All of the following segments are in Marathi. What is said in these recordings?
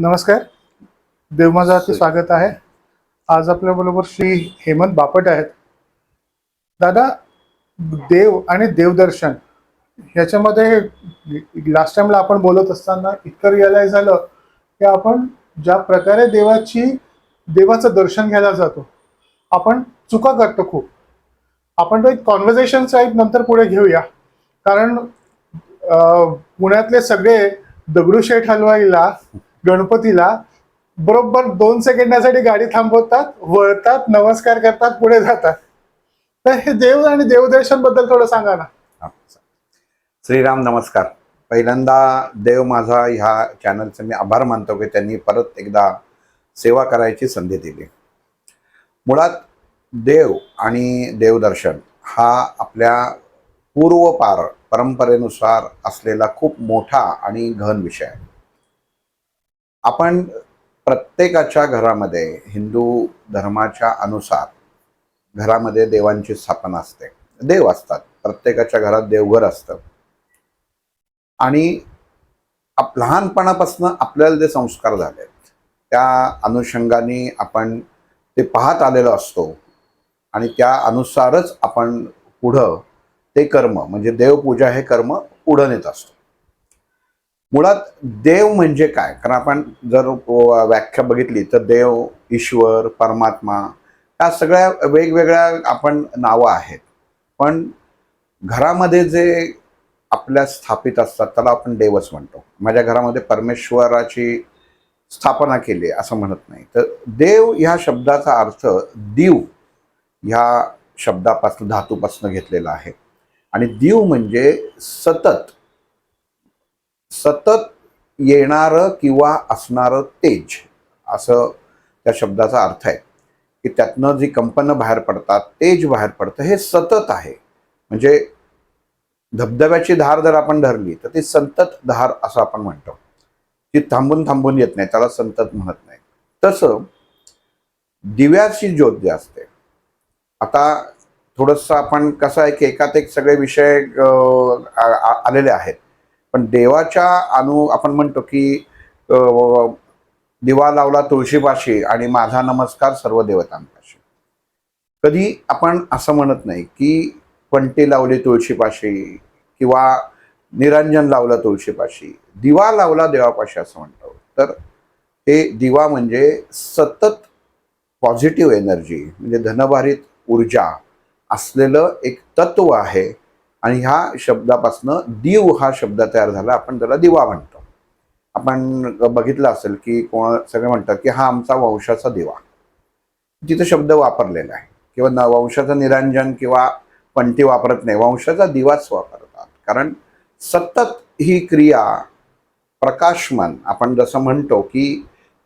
नमस्कार. देव माझं अति स्वागत आहे. आज आपल्याबरोबर श्री हेमंत बापट आहेत. दादा देव आणि देवदर्शन ह्याच्यामध्ये लास्ट टाइमला आपण बोलत असताना इतकं रिअलाइज झालं की आपण ज्या प्रकारे देवाची देवाचं दर्शन घ्यायला जातो आपण चुका करतो खूप. आपण तो एक कॉन्व्हर्सेशन साईड नंतर पुढे घेऊया. कारण पुण्यातले सगळे दगडूशेठ हलवाईला गणपतीला बरोबर दोन सेकंदासाठी गाडी थांबवतात वळतात नमस्कार करतात पुढे जातात. तर हे देव आणि देवदर्शनबद्दल थोडं सांगा ना. श्रीराम नमस्कार. पहिल्यांदा देव माझा ह्या चॅनलचे मी आभार मानतो की त्यांनी परत एकदा सेवा करायची संधी दिली. मुळात देव आणि देवदर्शन हा आपल्या पूर्वपार परंपरेनुसार असलेला खूप मोठा आणि घन विषय आहे. आपण प्रत्येकाच्या घरामध्ये हिंदू धर्माच्या अनुसार घरामध्ये देवांची स्थापना असते. देव असतात. प्रत्येकाच्या घरात देवघर असतं. आणि आप लहानपणापासून आपल्याला जे संस्कार झाले त्या अनुषंगाने आपण ते पाहत आलेलो असतो. आणि त्या अनुसारच आपण पुढं ते कर्म म्हणजे देवपूजा हे कर्म पुढं नेत असतो. मुळात देव म्हणजे काय? कारण आपण जर व्याख्या बघितली तर देव ईश्वर परमात्मा या सगळ्या वेगवेगळ्या आपण नावं आहेत. पण घरामध्ये जे आपल्या स्थापित असतात त्याला आपण देवच म्हणतो. माझ्या घरामध्ये परमेश्वराची स्थापना केली असं म्हणत नाही. तर देव ह्या शब्दाचा अर्थ दीव ह्या शब्दापासून धातूपासून घेतलेला आहे. आणि दीव म्हणजे सतत. सतत येणारं किंवा असणारं तेज असं त्या शब्दाचा अर्थ आहे. की त्यातनं जी कंपनं बाहेर पडतात तेज बाहेर पडतं हे सतत आहे. म्हणजे धबधब्याची धार जर आपण धरली तर ती संतत धार असं आपण म्हणतो. ती थांबून थांबून येत नाही त्याला संतत म्हणत नाही. तसं दिव्याची ज्योत जी असते आता थोडंसं आपण कसं आहे की एकात एक सगळे विषय आलेले आहेत. पण देवाच्या अनु आपण म्हणतो की दिवा लावला तुळशीपाशी आणि माझा नमस्कार सर्व देवतांपाशी. कधी आपण असं म्हणत नाही की पंटी लावली तुळशीपाशी किंवा निरंजन लावलं तुळशीपाशी दिवा लावला देवापाशी असं म्हणतो. तर हे दिवा म्हणजे सतत पॉझिटिव्ह एनर्जी म्हणजे धनभारित ऊर्जा असलेलं एक तत्व आहे आणि ह्या शब्दापासनं दीव हा शब्द तयार झाला आपण त्याला दिवा म्हणतो. आपण बघितलं असेल की कोण सगळे म्हणतात की हा आमचा वंशाचा दिवा. तिथं शब्द वापरलेला आहे किंवा न वंशाचं निरांजन किंवा पंटी वापरत नाही वंशाचा दिवाच वापरतात. कारण सतत ही क्रिया प्रकाशमान आपण जसं म्हणतो की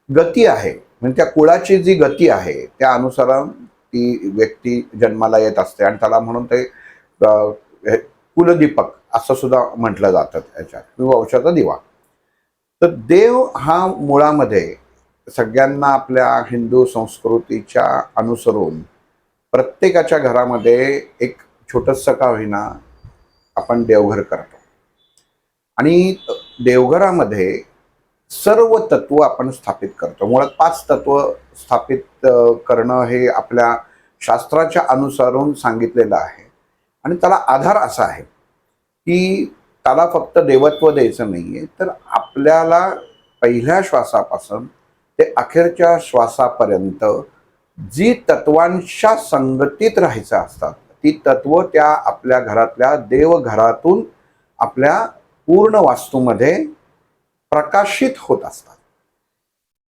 गती आहे म्हणजे त्या कुळाची जी गती आहे त्या अनुसार ती व्यक्ती जन्माला येत असते आणि त्याला म्हणून ते हे कुलदीपक असं सुद्धा म्हटलं जातं याच्यात किंवा वंशाचा दिवा. तर देव हा मुळामध्ये सगळ्यांना आपल्या हिंदू संस्कृतीच्या अनुसरून प्रत्येकाच्या घरामध्ये एक छोटंसं का होईना आपण देवघर करतो. आणि देवघरामध्ये सर्व तत्व आपण स्थापित करतो. मुळात पाच तत्व स्थापित करणं हे आपल्या शास्त्राच्या अनुसारून सांगितलेलं आहे. आणि त्याला आधार असा आहे की त्याला फक्त देवत्व द्यायचं नाहीये तर आपल्याला पहिल्या श्वासापासून ते अखेरच्या श्वासापर्यंत जी तत्वांशा संगतीत राहायचं असतात ती तत्व त्या आपल्या घरातल्या देवघरातून आपल्या पूर्ण वास्तूमध्ये प्रकाशित होत असतात.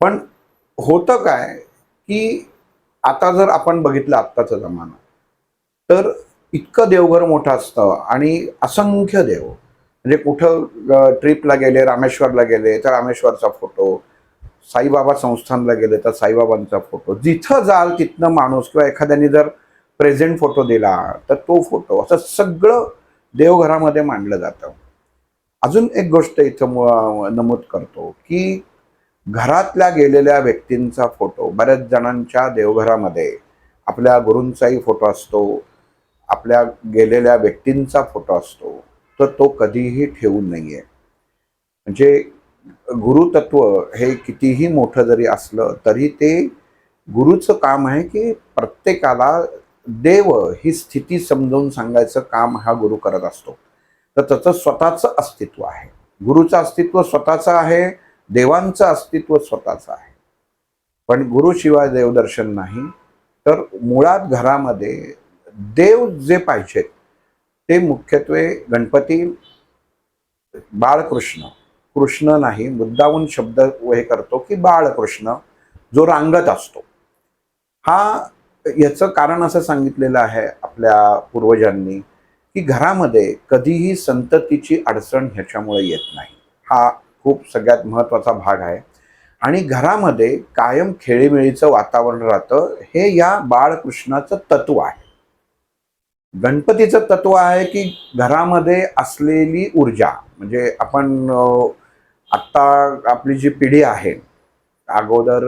पण होतं काय की आता जर आपण बघितलं आत्ताचा जमाना तर इतकं देवघर मोठं असतं आणि असंख्य देव. म्हणजे कुठं ट्रिपला गेले रामेश्वरला गेले तर रामेश्वरचा फोटो साईबाबा संस्थानला गेले तर साईबाबांचा फोटो. जिथं जाल तिथनं माणूस किंवा एखाद्याने जर प्रेझेंट फोटो दिला तर तो फोटो असं सगळं देवघरामध्ये मांडलं जातं. अजून एक गोष्ट इथं नमूद करतो की घरातल्या गेलेल्या व्यक्तींचा फोटो बऱ्याच जणांच्या देवघरामध्ये आपल्या गुरूंचाही फोटो असतो आपल्या गेलेल्या व्यक्तींचा फोटो असतो तर तो कधीही ठेवू नये म्हणजे गुरुतत्व हे कितीही मोठं जरी असलं तरी ते गुरुचं काम आहे की प्रत्येकाला देव ही स्थिती समजावून सांगायचं काम हा गुरु करत असतो. तर त्याचं स्वतःचं अस्तित्व आहे. गुरुचं अस्तित्व स्वतःचं आहे देवांचं अस्तित्व स्वतःचं आहे. पण गुरुशिवाय देवदर्शन नाही तर मुळात घरामध्ये देव जे पाहिजेत ते मुख्यत्वे गणपती बाळकृष्ण. कृष्ण नाही मुद्दाहून शब्द हे करतो की बाळकृष्ण जो रांगत असतो. हा याचं कारण असं सांगितलेलं आहे आपल्या पूर्वजांनी की घरामध्ये कधीही संततीची अडचण ह्याच्यामुळे येत नाही. हा खूप सगळ्यात महत्त्वाचा भाग आहे. आणि घरामध्ये कायम खेळीमेळीचं वातावरण राहतं हे या बाळकृष्णाचं तत्व आहे. गणपतीचं तत्व आहे की घरामध्ये असलेली ऊर्जा म्हणजे आपण आत्ता आपली जी पिढी आहे अगोदर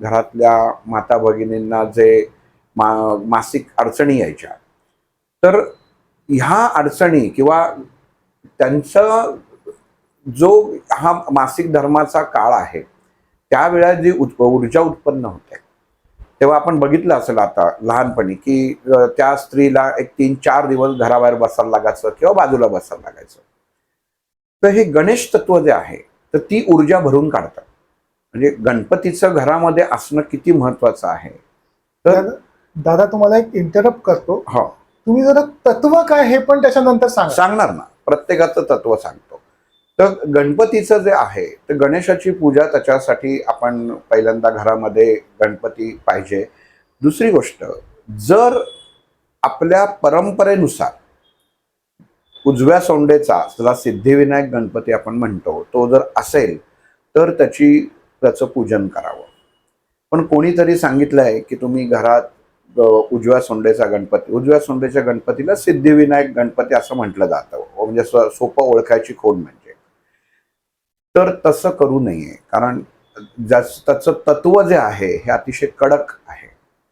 घरातल्या माता भगिनींना जे मा मासिक अडचणी यायच्या. तर ह्या अडचणी किंवा त्यांचा जो हा मासिक धर्माचा काळ आहे त्यावेळा जी उत ऊर्जा उत्पन्न होते. तेव्हा आपण बघितलं असेल आता लहानपणी की त्या स्त्रीला एक तीन चार दिवस घराबाहेर बसायला लागायचं किंवा बाजूला बसायला लागायचं. तर हे गणेश तत्व जे आहे तर ती ऊर्जा भरून काढतात. म्हणजे गणपतीचं घरामध्ये असणं किती महत्वाचं आहे? तर दादा- दादा तुम्हाला एक इंटरप्ट करतो. हो. तुम्ही जरा तत्व काय हे पण त्याच्यानंतर सांगा. सांगणार ना. प्रत्येकाचं तत्व सांगतो. तर गणपतीचं जे आहे तर गणेशाची पूजा त्याच्यासाठी आपण पहिल्यांदा घरामध्ये गणपती पाहिजे. दुसरी गोष्ट जर आपल्या परंपरेनुसार उजव्या सोंडेचा त्याला सिद्धिविनायक गणपती आपण म्हणतो तो जर असेल तर त्याची त्याचं पूजन करावं. पण कोणीतरी सांगितलं आहे की तुम्ही घरात उजव्या सोंडेचा गणपती उजव्या सोंडेच्या गणपतीला सिद्धिविनायक गणपती असं म्हटलं जातं. म्हणजे स्व- सोपं ओळखायची खोड म्हणजे. तर तसं करू नये. कारण ज्याच त्याचं तत्व जे आहे हे अतिशय कडक आहे.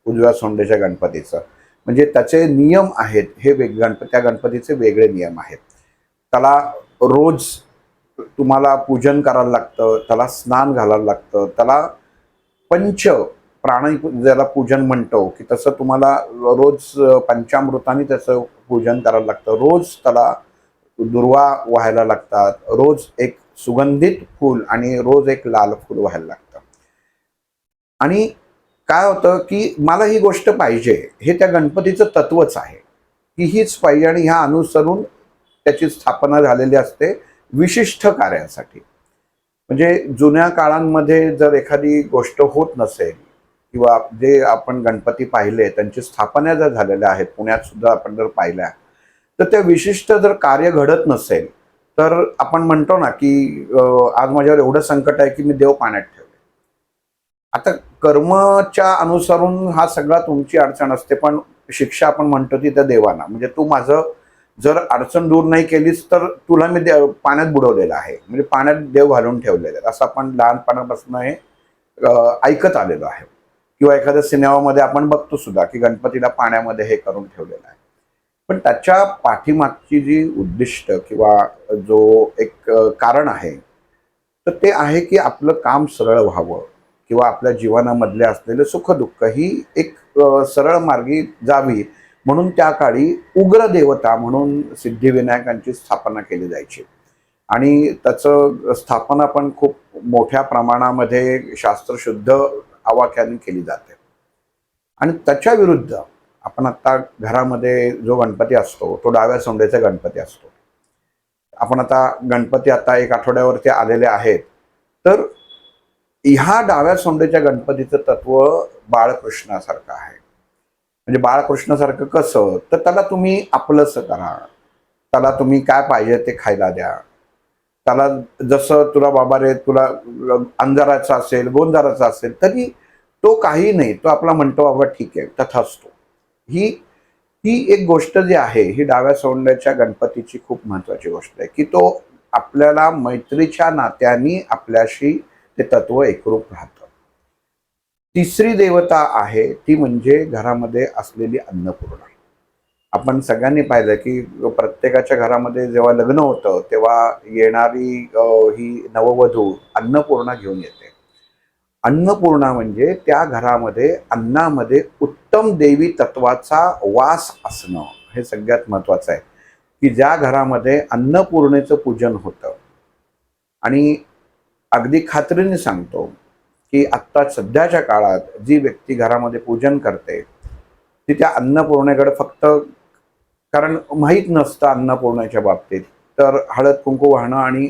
उजव्या सोंडेच्या गणपतीचं. म्हणजे त्याचे नियम आहेत हे वेग गणप त्या गणपतीचे वेगळे नियम आहेत. त्याला रोज तुम्हाला पूजन करायला लागतं त्याला स्नान घालायला लागतं त्याला पंच प्राणी ज्याला पूजन म्हणतो की तसं तुम्हाला रोज पंचामृताने त्याचं पूजन करायला लागतं. रोज त्याला दुर्वा व्हायला लागतात. रोज एक सुगंधित फूल आणि रोज एक लाल फूल व्हायला लागतं. आणि काय होतं की मला ही गोष्ट पाहिजे हे त्या गणपतीचं तत्वच आहे. की हीच पाहिजे आणि ह्या अनुसरून त्याची स्थापना झालेली असते विशिष्ट कार्यासाठी. म्हणजे जुन्या काळांमध्ये जर एखादी गोष्ट होत नसेल किंवा जे आपण गणपती पाहिले त्यांची स्थापना जर झालेल्या आहेत पुण्यात सुद्धा आपण जर पाहिल्या तर त्या विशिष्ट जर कार्य घडत नसेल तर आपण म्हणतो ना की आज माझ्यावर एवढं संकट आहे की मी देव पाण्यात ठेवले आता कर्मच्या अनुसरून हा सगळा तुमची अडचण असते पण शिक्षा आपण म्हणतो ती त्या देवाना. म्हणजे तू माझं जर अडचण दूर नाही केलीस तर तुला मी देव पाण्यात बुडवलेलं आहे. म्हणजे पाण्यात देव घालून ठेवलेलं आहे. असं आपण लहानपणापासून हे ऐकत आलेलो आहे. किंवा एखाद्या सिनेमामध्ये आपण बघतो सुद्धा की गणपतीला पाण्यामध्ये हे करून ठेवलेलं आहे. पण त्याच्या पाठीमागची जी उद्दिष्ट किंवा जो एक कारण आहे तर ते आहे की आपलं काम सरळ व्हावं किंवा आपल्या जीवनामधले असलेले सुखदुःख ही एक सरळ मार्गी जावी म्हणून त्या काळी उग्र देवता म्हणून सिद्धिविनायकांची स्थापना केली जायची. आणि त्याचं स्थापना पण खूप मोठ्या प्रमाणामध्ये शास्त्रशुद्ध आवाक्याने केली जाते. आणि त्याच्या विरुद्ध आपण आता घरामध्ये जो गणपती असतो तो डाव्या सोंडेचा गणपती असतो. आपण आता गणपती आता एक आठवड्यावरती आलेले आहेत. तर ह्या डाव्या सोंडेच्या गणपतीचं तत्व बाळकृष्णासारखं आहे. म्हणजे बाळकृष्णासारखं कसं? तर त्याला तुम्ही आपलंसं करा. त्याला तुम्ही काय पाहिजे ते खायला द्या. त्याला जसं तुला बाबा रे तुला अंजाराचा असेल गोंजाराचा असेल तरी तो काही नाही. तो आपला म्हणतो बाबा ठीक आहे. तथा असतो ही ही एक गोष्ट जी आहे ही डाव्या सौंड्याच्या गणपतीची खूप महत्वाची गोष्ट आहे की तो आपल्याला मैत्रीच्या नात्याने आपल्याशी ते तत्व एकरूप राहतं. तिसरी देवता आहे ती म्हणजे घरामध्ये असलेली अन्नपूर्णा. आपण सगळ्यांनी पाहिलं की प्रत्येकाच्या घरामध्ये जेव्हा लग्न होतं तेव्हा येणारी ही नववधू अन्नपूर्णा घेऊन येते. अन्नपूर्णा म्हणजे त्या घरामध्ये अन्नामध्ये उत्तम देवी तत्वाचा वास असणं हे सगळ्यात महत्त्वाचं आहे. की ज्या घरामध्ये अन्नपूर्णेचं पूजन होतं. आणि अगदी खात्रीने सांगतो की आत्ता सध्याच्या काळात जी व्यक्ती घरामध्ये पूजन करते ती त्या अन्नपूर्णेकडे फक्त कारण माहीत नसतं अन्नपूर्णेच्या बाबतीत. तर हळद कुंकू वाहणं आणि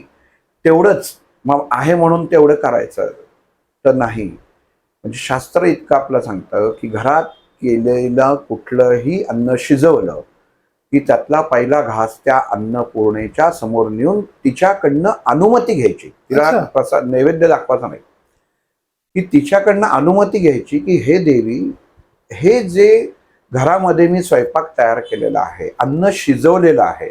तेवढंच मग आहे म्हणून तेवढं करायचं. तर नाही. म्हणजे शास्त्र इतकं आपलं सांगतं की घरात केलेलं कुठलंही अन्न शिजवलं की त्यातला पहिला घास त्या अन्नपूर्णेच्या समोर नेऊन तिच्याकडनं अनुमती घ्यायची. तिला. प्रसाद नैवेद्य दाखवायचा नाही. की तिच्याकडनं अनुमती घ्यायची की हे देवी हे जे घरामध्ये मी स्वयंपाक तयार केलेला आहे अन्न शिजवलेलं आहे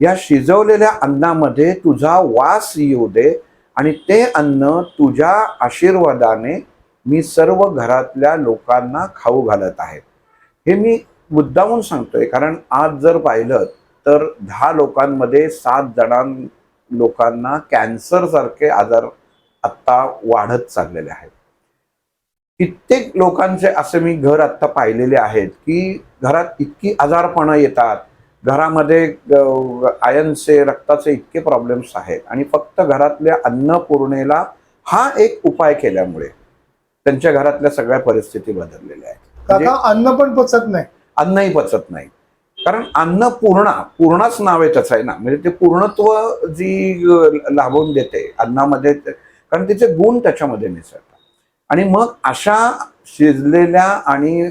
या शिजवलेल्या अन्नामध्ये तुझा वास येऊ दे आणि ते अन्न तुझ्या आशीर्वादाने मी सर्व घरातल्या लोकांना खाऊ घालत आहे. हे मी मुद्दामून सांगतोय कारण आज जर पाहिलं तर दहा लोकांमध्ये सात जणां लोकांना कॅन्सरसारखे आजार आत्ता वाढत चाललेले आहेत. कित्येक लोकांचे असे मी घर आत्ता पाहिलेले आहेत की घरात इतकी आजारपणं येतात घरामध्ये आयनचे रक्ताचे इतके प्रॉब्लेम्स आहेत. आणि फक्त घरातल्या अन्नपूर्णेला हा एक उपाय केल्यामुळे त्यांच्या घरातल्या सगळ्या परिस्थिती बदललेल्या आहेत. म्हणजे अन्न पण पचत नाही. अन्नही पचत नाही. कारण अन्न पूर्णा पूर्णाच नाव आहे त्याचं आहे ना. म्हणजे ते पूर्णत्व जी लाभून देते अन्नामध्ये कारण तिचे गुण त्याच्यामध्ये मिसळतात. आणि मग अशा शिजलेल्या आणि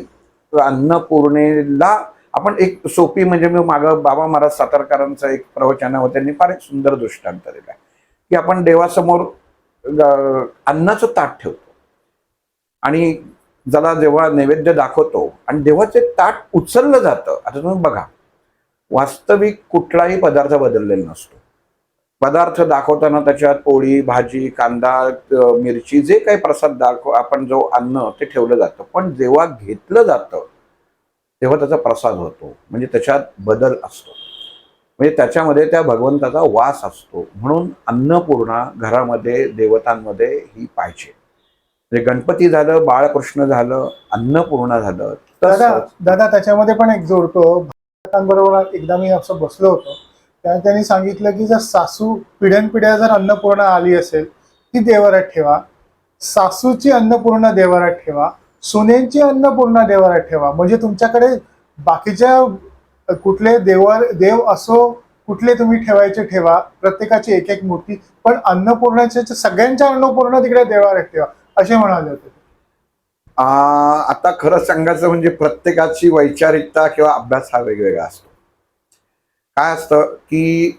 अन्नपूर्णेला आपण एक सोपी म्हणजे मी माग बाबा महाराज सातारकरांचं एक प्रवचन होतं त्यांनी फार एक सुंदर दृष्टांत दिला की आपण देवासमोर अन्नाचं ताट ठेवतो. आणि ज्याला जेव्हा नैवेद्य दाखवतो आणि देवाचे ताट उचललं जातं आता तुम्ही बघा वास्तविक कुठलाही पदार्थ बदललेला नसतो. पदार्थ दाखवताना त्याच्यात पोळी भाजी कांदा मिरची जे काही प्रसाद दाखव आपण जो अन्न ते ठेवलं जातं. पण जेव्हा घेतलं जातं तेव्हा त्याचा प्रसाद होतो. म्हणजे त्याच्यात बदल असतो. म्हणजे त्याच्यामध्ये त्या भगवंताचा वास असतो. म्हणून अन्नपूर्णा घरामध्ये देवतांमध्ये ही पाहिजे. म्हणजे गणपती झालं बाळकृष्ण झालं अन्नपूर्णा झालं दादा दादा त्याच्यामध्ये पण एक जोडतो. बरोबर एकदा मी असं बसलो होतो. त्या त्यांनी सांगितलं की जर सासू पिढ्यानपिढ्या जर अन्नपूर्णा आली असेल ती देवारात ठेवा. सासूची अन्नपूर्णा देवारात ठेवा. सुनेंची अन्नपूर्णा देवाला ठेवा. म्हणजे तुमच्याकडे बाकीच्या कुठले देवार देव असो कुठले तुम्ही ठेवायचे ठेवा. प्रत्येकाची एक एक मूर्ती. पण अन्नपूर्णाच्या सगळ्यांच्या अन्नपूर्णा तिकडे देवारात ठेवा असे म्हणाले होते आता खरं सांगायचं म्हणजे प्रत्येकाची वैचारिकता किंवा अभ्यास हा वेगवेगळा असतो. काय असतं की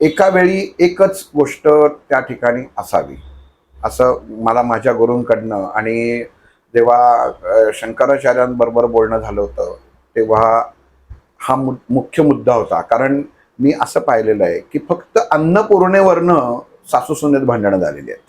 एका वेळी एकच गोष्ट त्या ठिकाणी असावी. असं मला माझ्या गुरूंकडनं आणि जेव्हा शंकराचार्यांबरोबर बोलणं झालं होतं तेव्हा हा मु मुख्य मुद्दा होता. कारण मी असं पाहिलेलं आहे की फक्त अन्नपूर्णेवरनं सासू सुनेत भांडणं झालेली आहेत.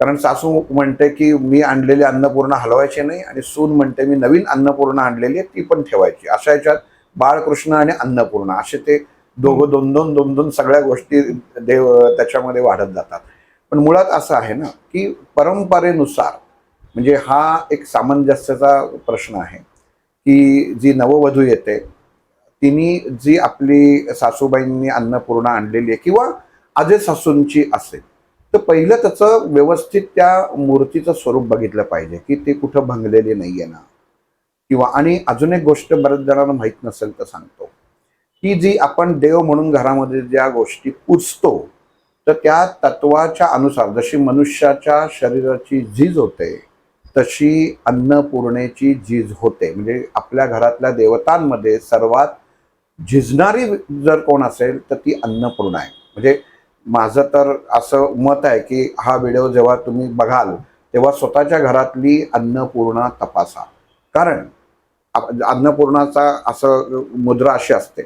कारण सासू म्हणते की मी आणलेली अन्नपूर्णा हलवायची नाही आणि सून म्हणते मी नवीन अन्नपूर्णा आणलेली आहे ती पण ठेवायची. अशा याच्यात बाळकृष्ण आणि अन्नपूर्णा असे ते दोघं दोन दोन दोन दोन सगळ्या गोष्टी देव त्याच्यामध्ये वाढत जातात. पण मुळात असं आहे ना की परंपरेनुसार म्हणजे हा एक सामंजस्याचा प्रश्न आहे की जी नववधू येते तिने जी आपली सासूबाईंनी अन्नपूर्णा आणलेली आहे किंवा आजे सासूंची असेल तर पहिलं त्याचं व्यवस्थित त्या मूर्तीचं स्वरूप बघितलं पाहिजे की ते कुठं भंगलेली आहे ना. किंवा आणि अजून एक गोष्ट बऱ्याच जणांना माहीत नसेल तर सांगतो की जी आपण देव म्हणून घरामध्ये ज्या गोष्टी पुजतो तर त्या तत्वाच्या अनुसार जशी मनुष्याच्या शरीराची झीज होते तशी अन्नपूर्णेची झीज होते. म्हणजे आपल्या घरातल्या देवतांमध्ये सर्वात झिजणारी जर कोण असेल तर ती अन्नपूर्ण आहे. म्हणजे माझं तर असं मत आहे की हा व्हिडिओ जेव्हा तुम्ही बघाल तेव्हा स्वतःच्या घरातली अन्नपूर्णा तपासा. कारण आप- अन्नपूर्णाचा असं मुद्रा अशी असते.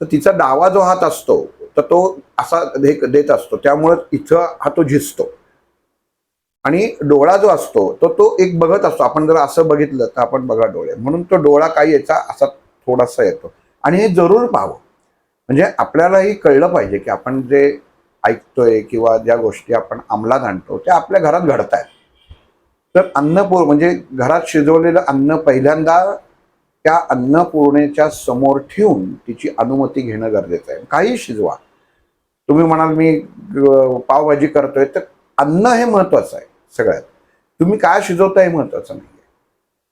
तर तिचा डावा जो हात असतो तर तो असा दे- देत असतो. त्यामुळे इथं हा तो झिजतो. आणि डोळा जो असतो तो तो एक बघत असतो. आपण जर असं बघितलं तर आपण बघा डोळे. म्हणून तो डोळा काय याचा असा थोडासा येतो. आणि हे जरूर पाहावं. म्हणजे आपल्यालाही कळलं पाहिजे की आपण जे ऐकतोय किंवा ज्या गोष्टी आपण अंमलात आणतो त्या आपल्या घरात घडत आहेत तर अन्नपूर म्हणजे घरात शिजवलेलं अन्न पहिल्यांदा त्या अन्नपूर्णेच्या समोर ठेवून तिची अनुमती घेणं गरजेचं आहे. काही शिजवा. तुम्ही म्हणाल मी पावभाजी करतोय तर अन्न हे महत्वाचं आहे सगळ्यात. तुम्ही काय शिजवताय हे महत्वाचं नाही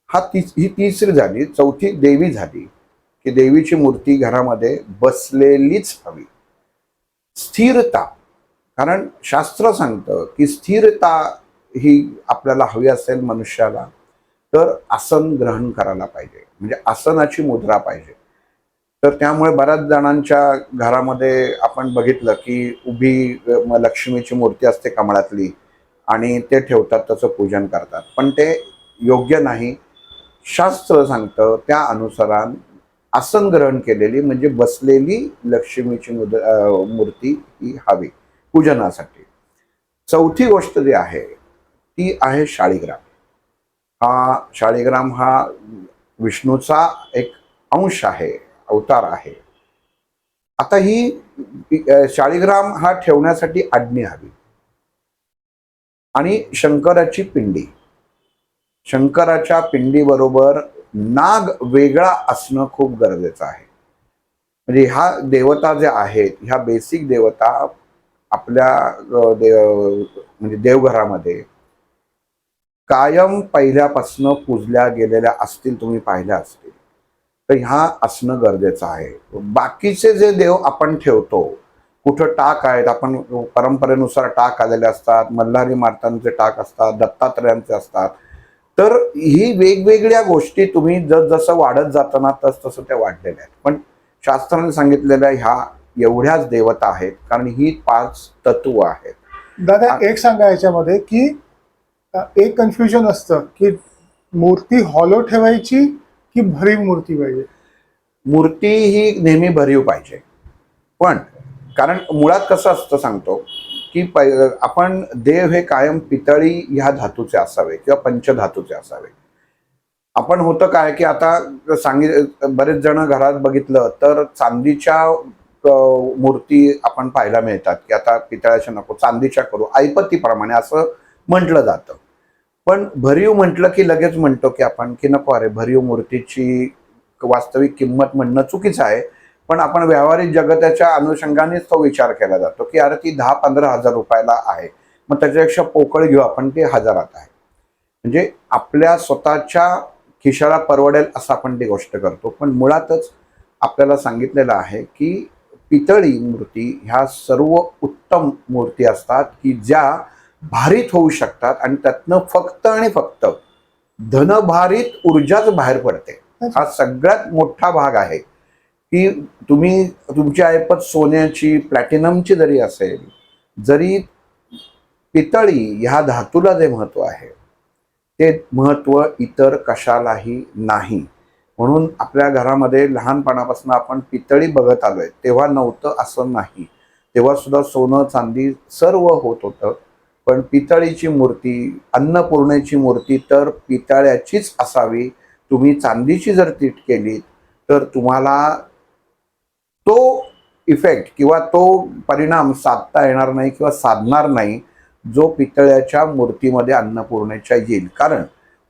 हा तीस ही तिसरी झाली चौथी देवी झाली की देवीची मूर्ती घरामध्ये बसलेलीच हवी. स्थिरता. कारण शास्त्र सांगतं की स्थिरता ही आपल्याला हवी असेल मनुष्याला तर आसन ग्रहण करायला पाहिजे. म्हणजे आसनाची मुद्रा पाहिजे. तर त्यामुळे बऱ्याच जणांच्या घरामध्ये आपण बघितलं की उभी लक्ष्मीची मूर्ती असते कमळातली आणि ते ठेवतात त्याचं पूजन करतात. पण ते योग्य नाही. शास्त्र सांगतं त्या अनुसारान आसन ग्रहण केलेली म्हणजे बसलेली लक्ष्मीची मुद मूर्ती ही हवी पूजनासाठी. चौथी गोष्ट जी आहे ती आहे शाळीग्राम. हा शाळीग्राम हा विष्णूचा एक अंश आहे. अवतार आहे. आता ही शाळीग्राम हा ठेवण्यासाठी आज्ञा हवी. आणि शंकराची पिंडी. शंकराच्या पिंडीबरोबर नाग वेगळा असणं खूप गरजेचं आहे. म्हणजे ह्या देवता ज्या आहेत ह्या बेसिक देवता आपल्या देव म्हणजे देवघरामध्ये कायम पहिल्यापासनं पूजल्या गेलेल्या असतील तुम्ही पाहिल्या असतील तर ह्या असणं गरजेचं आहे. बाकीचे जे देव आपण ठेवतो कुठं टाक आहेत आपण परंपरेनुसार टाक आलेले असतात मल्हारी मार्तांचे टाक असतात दत्तात्रयांचे असतात तर ही वेगवेगळ्या गोष्टी तुम्ही जस जसं वाढत जाताना तस तसं त्या वाढलेल्या आहेत. पण शास्त्राने सांगितलेल्या ह्या एवढ्याच देवता आहेत कारण ही पाच तत्व आहेत. दादा एक सांगा याच्यामध्ये की एक कन्फ्युजन असतं की मूर्ती हॉलो ठेवायची की भरीव मूर्ती पाहिजे? मूर्ती ही नेहमी भरीव पाहिजे. पण कारण मुळात कसं असतं सांगतो की पै आपण देव हे कायम पितळी ह्या धातूचे असावे किंवा पंचधातूचे असावे. आपण होतं काय की आता सांगित बरेच जण घरात बघितलं तर चांदीच्या मूर्ती आपण पाहायला मिळतात की आता पितळ्याच्या नको चांदीच्या करू ऐपतीप्रमाणे असं म्हटलं जातं. पण भरीव म्हटलं की लगेच म्हणतो की आपण की नको अरे भरीव मूर्तीची वास्तविक किंमत म्हणणं चुकीचं आहे. पण आपण व्यावहारिक जगताच्या अनुषंगानेच तो विचार केला जातो की अरे ती दहा पंधरा हजार रुपयाला आहे. मग त्याच्यापेक्षा पोकळ घेऊ आपण ते हजारात आहे. म्हणजे आपल्या स्वतःच्या खिशाला परवडेल असं आपण ती गोष्ट करतो. पण मुळातच आपल्याला सांगितलेलं आहे की पितळी मूर्ती ह्या सर्व उत्तम मूर्ती असतात की ज्या भारित होऊ शकतात आणि त्यातनं फक्त आणि फक्त धनभारित ऊर्जाच बाहेर पडते. हा सगळ्यात मोठा भाग आहे की तुम्ही तुमची ऐपत सोन्याची प्लॅटिनमची जरी असेल जरी पितळी ह्या धातूला जे महत्त्व आहे ते महत्त्व इतर कशालाही नाही. म्हणून आपल्या घरामध्ये लहानपणापासून आपण पितळी बघत आलोय तेव्हा नव्हतं असं नाही. तेव्हा सुद्धा सोनं चांदी सर्व होत होतं. पण पितळीची मूर्ती अन्नपूर्णेची मूर्ती तर पितळ्याचीच असावी. तुम्ही चांदीची जर तीट केली तर तुम्हाला तो इफेक्ट किंवा तो परिणाम साधता येणार नाही किंवा साधणार नाही जो पितळ्याच्या मूर्तीमध्ये अन्नपूर्णेच्या येईल. कारण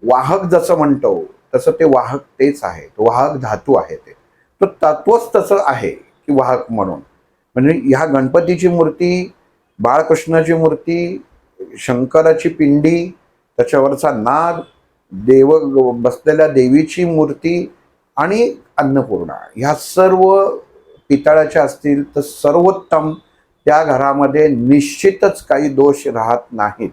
वाहक जसं म्हणतो तसं ते वाहक तेच आहे. तो वाहक धातू आहे ते. तो तत्वच तसं आहे की वाहक म्हणून. म्हणजे ह्या गणपतीची मूर्ती बाळकृष्णाची मूर्ती शंकराची पिंडी त्याच्यावरचा नाग देव बसलेल्या देवीची मूर्ती आणि अन्नपूर्णा. ह्या सर्व पितळाच्या असतील तर सर्वोत्तम त्या घरामध्ये निश्चितच काही दोष राहत नाहीत.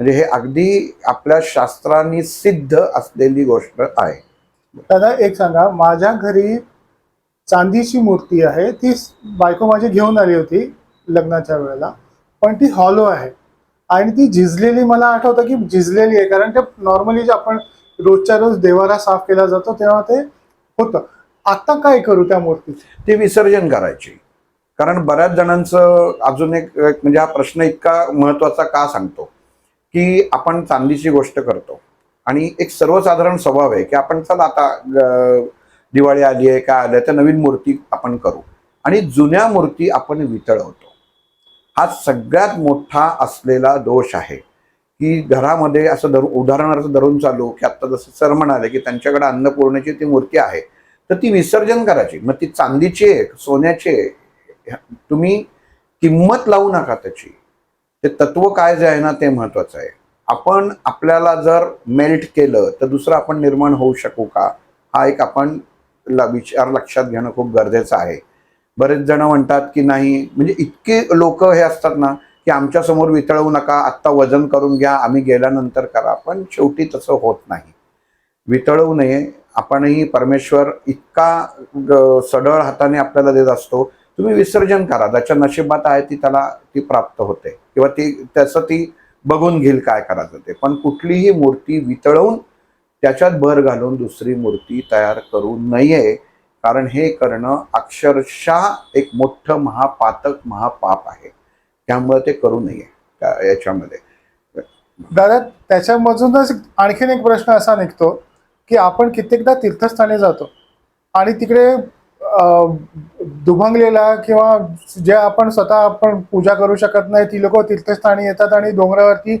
म्हणजे हे अगदी आपल्या शास्त्रांनी सिद्ध असलेली गोष्ट आहे. दादा एक सांगा माझ्या घरी चांदीची मूर्ती आहे. ती बायको माझी घेऊन आली होती लग्नाच्या वेळेला पण ती हॉलो आहे. आणि ती झिजलेली मला आठवतं की झिजलेली आहे कारण ते नॉर्मली जे आपण रोजच्या रोज देवारा साफ केला जातो तेव्हा ते होतं. आता काय करू त्या मूर्तीचं ते विसर्जन करायची. कारण बऱ्याच जणांचं अजून एक म्हणजे हा प्रश्न इतका महत्त्वाचा का सांगतो? की आपण चांदीची गोष्ट करतो. आणि एक सर्वसाधारण स्वभाव आहे की आपण चला आता दिवाळी आली आहे काय आलं तर नवीन मूर्ती आपण करू. आणि जुन्या मूर्ती आपण वितळवतो. हा सगळ्यात मोठा असलेला दोष आहे. की घरामध्ये असं धरू उदाहरणार्थ धरून चालू की आत्ता जसं सर म्हणाले की त्यांच्याकडे अन्नपूर्णेची ती मूर्ती आहे तर ती विसर्जन करायची. मग ती चांदीची आहे सोन्याची आहे तुम्ही किंमत लावू नका त्याची. ते तत्व काय जे आहे ना ते महत्वाचं आहे. आपण आपल्याला जर मेल्ट केलं तर दुसरं आपण निर्माण होऊ शकू का? हा एक आपण ल- विचार लक्षात घेणं खूप गरजेचं आहे. बरेच जण म्हणतात की नाही म्हणजे इतके लोक हे असतात ना की आमच्यासमोर वितळवू नका आत्ता वजन करून घ्या आम्ही गेल्यानंतर करा पण शेवटी तसं होत नाही. वितळवू नये आपणही परमेश्वर इतका सडळ हाताने आपल्याला देत असतो तुम्ही विसर्जन करा ज्याच्या नशिबात आहे ती त्याला ती प्राप्त होते किंवा ती त्याचं ती बघून घेईल काय करायचं ते पण कुठलीही मूर्ती वितळवून त्याच्यात भर घालून दुसरी मूर्ती तयार करू नये. कारण हे करणं अक्षरशः एक मोठं महापातक महापाप आहे त्यामुळे ते करू नये याच्यामध्ये दादा त्याच्यामधूनच आणखीन एक प्रश्न असा निघतो की आपण कित्येकदा तीर्थस्थानी जातो आणि तिकडे दुभंगलेला किंवा जे आपण स्वतः आपण पूजा करू शकत नाही ती लोक तीर्थस्थानी येतात आणि डोंगरावरती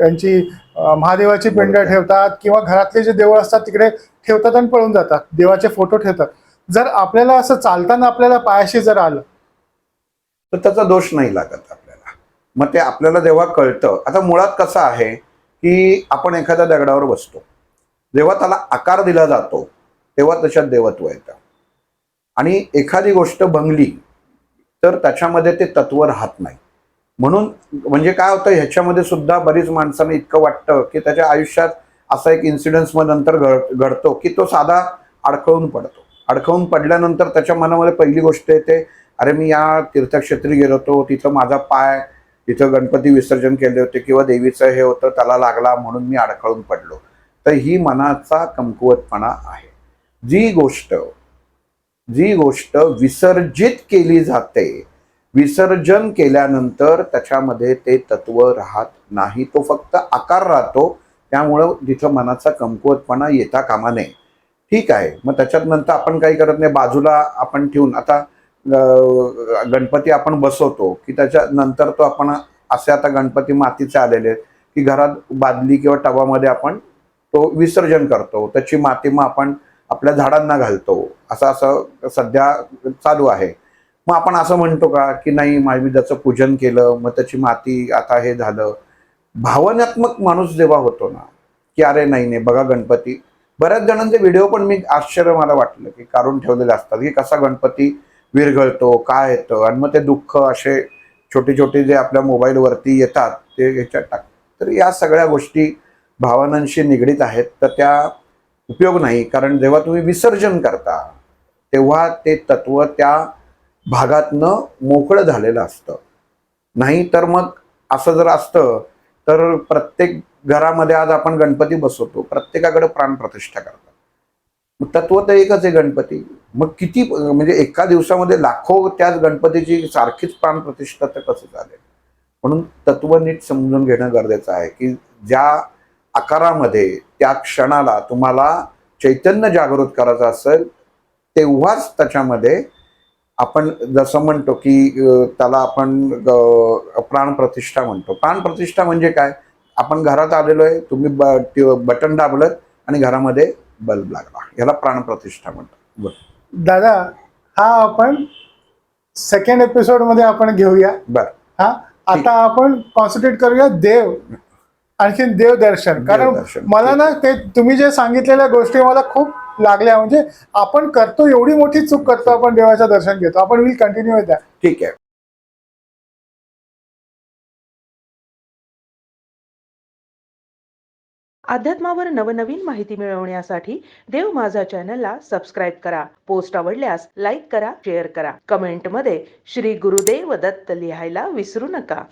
यांची महादेवाची पिंड. ठेवतात किंवा घरातले जे देवळ असतात तिकडे ठेवतात आणि पळून जातात. देवाचे फोटो ठेवतात. जर आपल्याला असं चालताना आपल्याला पायाशी जर आलं तर त्याचा दोष नाही लागत आपल्याला. मग ते आपल्याला जेव्हा कळतं आता मुळात कसं आहे की आपण एखाद्या दगडावर बसतो. जेव्हा त्याला आकार दिला जातो तेव्हा त्याच्यात देवत्व येतं. आणि एखादी गोष्ट भंगली तर त्याच्यामध्ये ते तत्व राहत नाही. म्हणून म्हणजे काय होतं ह्याच्यामध्ये सुद्धा बरीच माणसांना इतकं वाटतं की त्याच्या आयुष्यात असा एक इन्सिडेन्स मग नंतर घड घडतो की तो साधा अडखळून पडतो. अडखळून पडल्यानंतर त्याच्या मनामध्ये पहिली गोष्ट येते अरे मी या तीर्थक्षेत्री गेलो होतो तिथं माझा पाय तिथं गणपती विसर्जन केले होते किंवा देवीचं हे होतं त्याला लागला म्हणून मी अडखळून पडलो. तर ही मनाचा कमकुवतपणा आहे. जी गोष्ट जी गोष्ट विसर्जित केली जाते विसर्जन केल्यानंतर त्याच्यामध्ये ते तत्व राहत नाही. तो फक्त आकार राहतो त्यामुळं तिथं मनाचा कमकुवतपणा येता कामा नये. ठीक आहे. मग त्याच्यात नंतर आपण काही करत नाही. बाजूला आपण ठेवून आता गणपती आपण बसवतो की त्याच्या नंतर तो आपण असे आता गणपती मातीचे आलेले आहेत की घरात बादली किंवा टबामध्ये आपण तो विसर्जन करतो. त्याची माती मग आपण आपल्या झाडांना घालतो. असं असं सध्या चालू आहे. मग आपण असं म्हणतो का की नाही मा- त्याचं पूजन केलं मग त्याची माती आता हे झालं भावनात्मक माणूस जेव्हा होतो ना की अरे नाही नाही बघा गणपती. बऱ्याच जणांचे व्हिडिओ पण मी आश्चर्य मला वाटलं की काढून ठेवलेले असतात की कसा गणपती विरघळतो काय येतं आणि मग ते दुःख असे छोटे छोटे जे आपल्या मोबाईलवरती येतात ते ह्याच्यात टाक. तर या सगळ्या गोष्टी भावनांशी निगडीत आहेत तर त्या उपयोग नाही कारण जेव्हा तुम्ही विसर्जन करता तेव्हा ते तत्व त्या भागातनं मोकळं झालेलं असतं. नाही तर मग असं जर असतं तर प्रत्येक घरामध्ये आज आपण गणपती बसवतो. प्रत्येकाकडे प्राणप्रतिष्ठा करतात. मग तत्व तर एकच आहे गणपती. मग किती म्हणजे एका दिवसामध्ये लाखो त्याच गणपतीची सारखीच प्राणप्रतिष्ठा तर कसं चालेल? म्हणून तत्व नीट समजून घेणं गरजेचं आहे की ज्या आकारामध्ये त्या क्षणाला तुम्हाला चैतन्य जागृत करायचं असेल तेव्हाच त्याच्यामध्ये आपण जसं म्हणतो की त्याला आपण प्राणप्रतिष्ठा म्हणतो. प्राणप्रतिष्ठा म्हणजे काय? आपण घरात आलेलो आहे तुम्ही ब- बटन दाबलं आणि घरामध्ये बल्ब लागला. याला प्राणप्रतिष्ठा म्हणतात. बरं. दादा हा आपण सेकंड एपिसोडमध्ये आपण घेऊया. बरं. हा? आता आपण कॉन्सन्ट्रेट करूया देव आणखीन देव दर्शन कारण देवदर्शन. मला ना ते तुम्ही जे सांगितलेल्या गोष्टी मला खूप लागल्या. म्हणजे आपण करतो एवढी मोठी चूक करतो आपण देवाचं दर्शन घेतो. आपण विल कंटिन्यू द्या ठीक आहे. अध्यात्मावर नवनवीन माहिती मिळवण्यासाठी देव माझा चॅनलला सबस्क्राईब करा. पोस्ट आवडल्यास लाईक करा शेअर करा. कमेंटमध्ये श्री गुरुदेव दत्त लिहायला विसरू नका.